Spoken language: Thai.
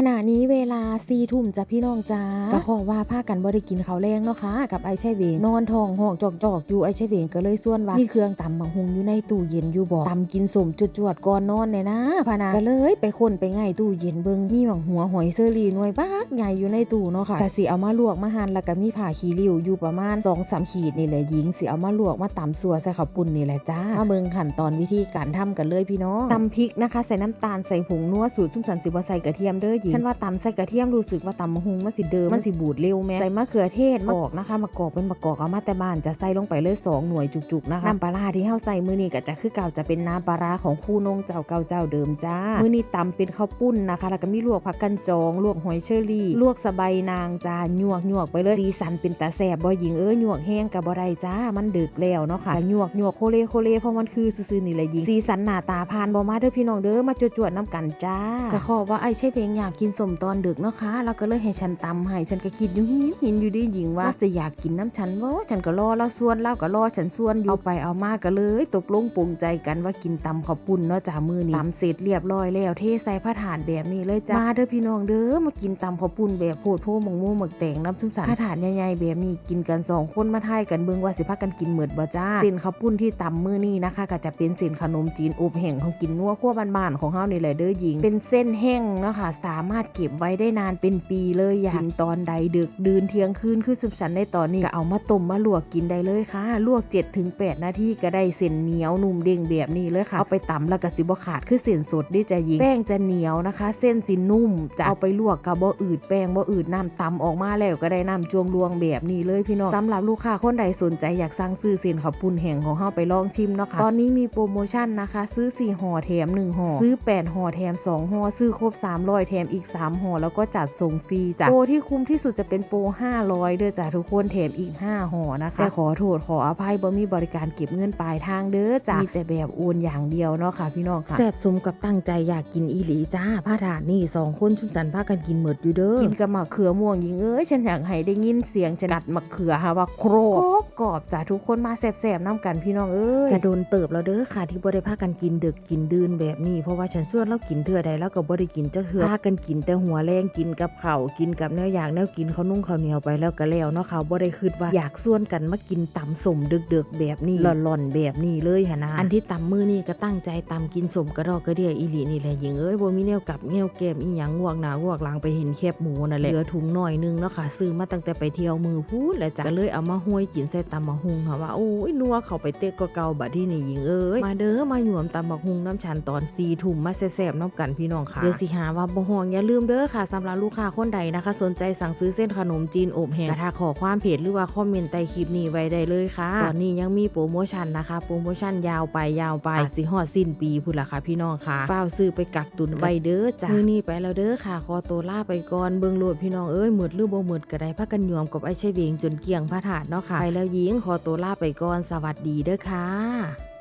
ขณะนี้เวลาสี่ทุ่มจ้ะพี่น้องจ้าก็ขอว่าพากันบ่ได้กินข้าวแรงเนาะค่ะกับไอ้ชัยเวงนอนท้องห้องจอกๆอยู่ไอ้ชัยเวงก็เลยส่วนว่ามีเครื่องตำบังหุงอยู่ในตู้เย็นอยู่บ่ตำกินสมจวดๆก่อนนอนเนี่ยนะพะนาก็เลยไปค้นไปง่ายตู้เย็นเบิ่งมีหวังหัวหอยเซอรี่หน่วยบักใหญ่อยู่ในตู้เนาะค่ะก็สิเอามาลวกมาหั่นแล้วก็มีผ่าขี้ริ้วอยู่ประมาณ2-3ขีดนี่แหละหญิงสิเอามาลวกมาตำสัวใส่ข้าวปุ้นนี่แหละจ้ามาเบิ่งขั้นตอนวิธีการทำกันเลยพี่น้องตำพริกนะคะ ใส่น้ำตาลใส่ผงนัวสูตรชุ่มสันสิบ่ใส่กระเทียมเด้อหญิงฉันว่าตำใส่กระเทียมรู้สึกว่าตำมะฮุงมันสิเดิมมันสิบูดเร็วแม่ใส่มะเขือเทศมะกอกนะคะมะกอกเป็นมะกอกเอามาแต่บ้านจะใส่ลงไปเลยสองหน่วยจุกๆนะคะน้ำปลาร้าที่เฮาใส่มื้อนี้ก็จะคือเก่าจะเป็นน้ำปลาร้าของคู่นงเจ้าเก่าเจ้าเดิมจ้ามื้อนี้ตำเป็นข้าวปุ้นนะคะ แล้วก็มีลวกผักกันจอง ลวกหอยเชอรี่ ลวกสะใบนางจ้าหยวกหยวกไปเลยสีสันเป็นตาแสบบ่หญิงเอ้ยหยวกแห้งกับบ่ได้จ้ามันดึกแล้วเนาะค่ะหยวกหยวกโคเลโคเลเพราะมันคือซื่อๆนี่แหละหญิงสีสันหน้าตาพานบ่มาเด้อพี่น้องเด้อมาจวดๆน้ำกันจ้าก็ขอว่าไอ้ใช่เพลงอยากกินสมตอนดึกเนาะค่ะแล้วก็เลยให้ฉันตำให้ฉันก็คิดอยู่หินหินอยู่ดีหญิงว่าจะอยากกินน้ำฉันบ่าฉันก็รอแล้วส่วนเล่าก็รอฉันส่วนอยู่เอาไปเอามาก็เลย ตกลงปรงใจกันว่ากินตำข้าวปุ้นเนาะจ้ามือนี้ตำเสร็จเรียบร้อยแล้วเทใส่ผ้าถาดแบบนี้เลยจ้ามาเด้อพี่น้องเด้อมากินตำข้าวปุ้นแบบโพดโพมงมูหมึกแตงน้ำซุปสันผ้าถาดใหญ่ๆแบบนี้กินกันสองคนมาทายกันเบิ่งว่าสิพากันกินเหมือดบ่จ้าเส้นข้าวปุ้นที่ตำมือนี้นะคะ ก็จะเป็นเส้นขนมจีนอบแห้งของกินนัวขั้วบ้านๆของเฮานี่แหละเด้อหญิง เป็นเส้นแห้งเนาะค่ะสามารถเก็บไว้ได้นานเป็นปีเลยอยากกินตอนใดดึกดื่นเที่ยงคืนคือสุปสันในตอนนี้ก็เอามาต้มมาลวกกินได้เลยค่ะ ลวก 7-8 นาทีก็ได้เส้นเหนียวนุ่มเด้งแบบนี้เลยค่ะเอาไปตำแล้วก็สิบ่ขาดคือเส้นสดดิจะยิงแป้งจะเหนียวนะคะ เส้นสินุ่มจะเอาไปลวกกับบ่อืดแป้งบ่อืดน้ำตำออกมาแล้วก็ได้น้ำจวงรวงแบบนี้เลยพี่น้องสำหรับลูกค้าคนใดสนใจอยากสั่งซื้อเส้นข้าวปุ้นแห้งของเฮาไปลองชิมเนาะค่ะตอนนี้มีโปรโมชั่นนะคะ ซื้อ4ห่อแถม1ห่อซื้อ8ห่อแถม2ห่อซื้อครบ300แถมอีก 3ห่อแล้วก็จัดส่งฟรีจ้ะโปรที่คุ้มที่สุดจะเป็นโปร500เด้อจ้ะทุกคนแถมอีก 5ห่อนะคะแต่ขอโทษขออภัยบ่มีบริการเก็บเงินปลายทางเด้อจ้ะมีแต่แบบโอนอย่างเดียวเนาะค่ะพี่น้องค่ะแซ่บสมกับตั้งใจอยากกินอีหลีจ้าผ้าถาดนี่สองคนชุมสันพากันกินหมดอยู่เด้อกินกับมะเขือม่วงยิงเอ้ยฉันอยากให้ได้ยินเสียงจะดัดมะเขือค่ะว่าโครกกรอบจ้ะทุกคนมาแซ่บๆน้ำกันพี่น้องเอ้ยกระโดนเติบแล้วเด้อค่ะที่บ่ได้พากันกินดึกกินดื่นแบบนี้เพราะว่าฉันส่วนเรากินเทื่อใดแล้วก็บ่ได้กินจักเทื่อพากันกินแต่หัวแรงกินกับข้าวกินกับแนวอย่างแนวกินข้าวนุ่งข้าวเหนียวไปแล้วก็แล้วเนาะค่ะบ่ได้คิดว่าอยากส่วนกันมากินตำสมดึกๆแบบนี้หล่อนๆแบบนี้เลยหนนะอันที่ตำมือนี่ก็ตั้งใจตำกินสมกระดอกกระเดียอีหลีนี่แหละหญิงเอ้ยบ่มีแนวกับแนวแกมอีหยังงวกหน้างวกหลังไปเห็นแคบหมูนั่นแหละเหลือถุงหน่อยนึงเนาะค่ะซื้อมาตั้งแต่ไปเที่ยวมือพูดแหละจ้ะก็เลยเอามาห้วยกินใส่ตำมะฮุงค่ะว่าโอ้ยนัวเข้าไปเตะก็เก่าบัดที่นี่หญิงเอ้ยมาเด้อมาหยวมตำมะฮุงน้ำชันตอนซีทุ่มมาแซ่บๆน้ำกันพี่น้องค่ะเดี๋ยวสิหาว่าบ่ห่วงอย่าลืมเด้อค่ะสำหรับลูกค้าคนใดนะคะ สนใจสั่งซื้อเส้นขนมจีนอบแห้งกระทาขอความเพจหรือว่าคอมเมนต์ใต้คลิปนี้ไว้ได้เลยค่ะ ตอนนี้ยังมีโปรโมชั่นนะคะ โปรโมชั่นยาวไปยาวไปสิฮอดสิ้นปีพุ่นละค่ะพี่น้องค่ะฝ้าวซื้อไปกักตุนไว้เด้อจ้ามื้อนี้ไปแล้วเด้อค่ะขอตัวลาไปก่อนเบิ่งโลดพี่น้องเอ้ยหมืดหรือบ่หมืดก็ได้พักกันยวมกับไอ้ใช่เวงจนเกี่ยงพระถาดเนาะค่ะไปแล้วยิงขอตัวลาไปก่อนสวัสดีเด้อค่ะ